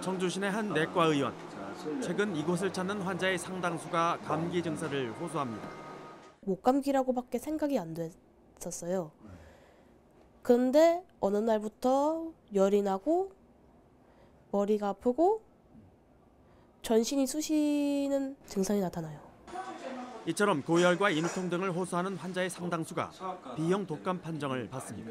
청주시내 한 내과 의원. 최근 이곳을 찾는 환자의 상당수가 감기 증세를 호소합니다. 목감기라고밖에 생각이 안 됐었어요. 근데 어느 날부터 열이 나고 머리가 아프고 전신이 쑤시는 증상이 나타나요. 이처럼 고열과 인후통 등을 호소하는 환자의 상당수가 B형 독감 판정을 받습니다.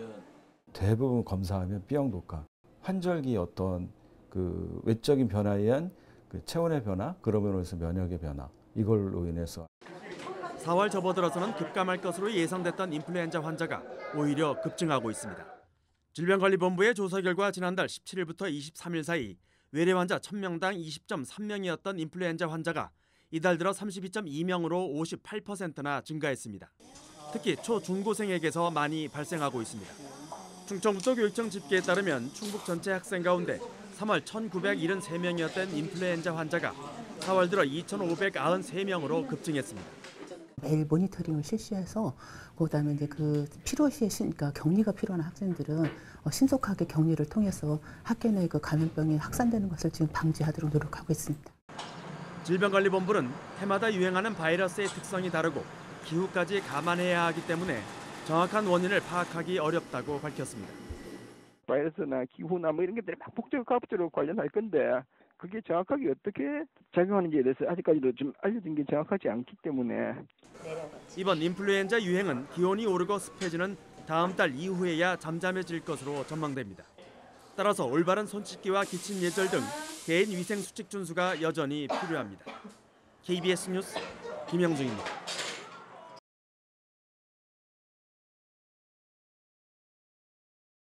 대부분 검사하면 B형 독감, 환절기 어떤 그 외적인 변화에 의한 그 체온의 변화, 그러면서 면역의 변화 이걸로 인해서 4월 접어들어서는 급감할 것으로 예상됐던 인플루엔자 환자가 오히려 급증하고 있습니다. 질병관리본부의 조사 결과 지난달 17일부터 23일 사이 외래 환자 1000명당 20.3명이었던 인플루엔자 환자가 이달 들어 32.2명으로 58%나 증가했습니다. 특히 초중고생에게서 많이 발생하고 있습니다. 충청북도 교육청 집계에 따르면 충북 전체 학생 가운데 3월 1973명이었던 인플루엔자 환자가 4월 들어 2593명으로 급증했습니다. 매일 모니터링을 실시해서 그다음에 이제 그 필요시에 신- 그러니까 격리가 필요한 학생들은 어, 신속하게 격리를 통해서 학교 내 그 감염병이 확산되는 것을 지금 방지하도록 노력하고 있습니다. 질병관리본부는 해마다 유행하는 바이러스의 특성이 다르고 기후까지 감안해야 하기 때문에 정확한 원인을 파악하기 어렵다고 밝혔습니다. 바이러스나 기후나 뭐 이런 것들이 막 복잡하고 관련할 건데 그게 정확하게 어떻게 작용하는지에 대해서 아직까지도 좀 알려진 게 정확하지 않기 때문에 이번 인플루엔자 유행은 기온이 오르고 습해지는 다음 달 이후에야 잠잠해질 것으로 전망됩니다. 따라서 올바른 손 씻기와 기침 예절 등 개인 위생 수칙 준수가 여전히 필요합니다. KBS 뉴스 김영중입니다.